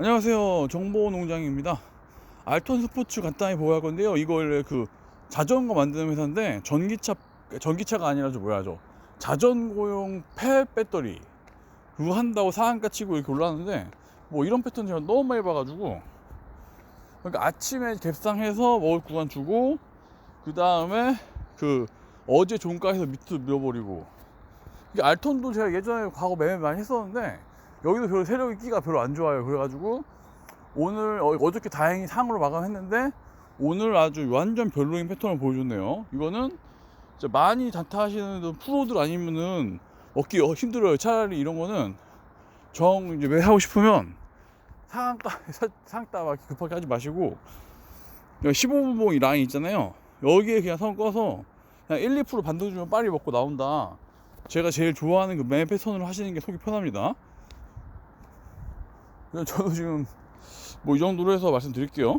안녕하세요. 정보농장입니다. 알톤 스포츠 간단히 보호할 건데요. 이걸 그 자전거 만드는 회사인데 전기차 전기차가 아니라 저 뭐야 저 자전거용 폐 배터리. 그거 한다고 상한가 치고 이렇게 올라왔는데 뭐 이런 패턴 제가 너무 많이 봐가지고. 그러니까 아침에 갭상해서 먹을 구간 주고 그 다음에 그 어제 종가에서 밑으로 밀어버리고. 알톤도 제가 예전에 과거 매매 많이 했었는데 여기도 별로 세력이 끼가 별로 안 좋아요. 그래가지고 오늘 어, 어저께 다행히 상으로 마감했는데 오늘 아주 완전 별로인 패턴을 보여줬네요. 이거는 많이 단타하시는 프로들 아니면은 먹기 어, 힘들어요. 차라리 이런 거는 정 이제 매 하고 싶으면 상따 상따 막 급하게 하지 마시고 15분봉 이 라인 있잖아요. 여기에 그냥 선 꺼서 그냥 1, 2% 반동 주면 빨리 먹고 나온다. 제가 제일 좋아하는 그 매매 패턴으로 하시는 게 속이 편합니다. 저도 지금 뭐 이 정도로 해서 말씀드릴게요.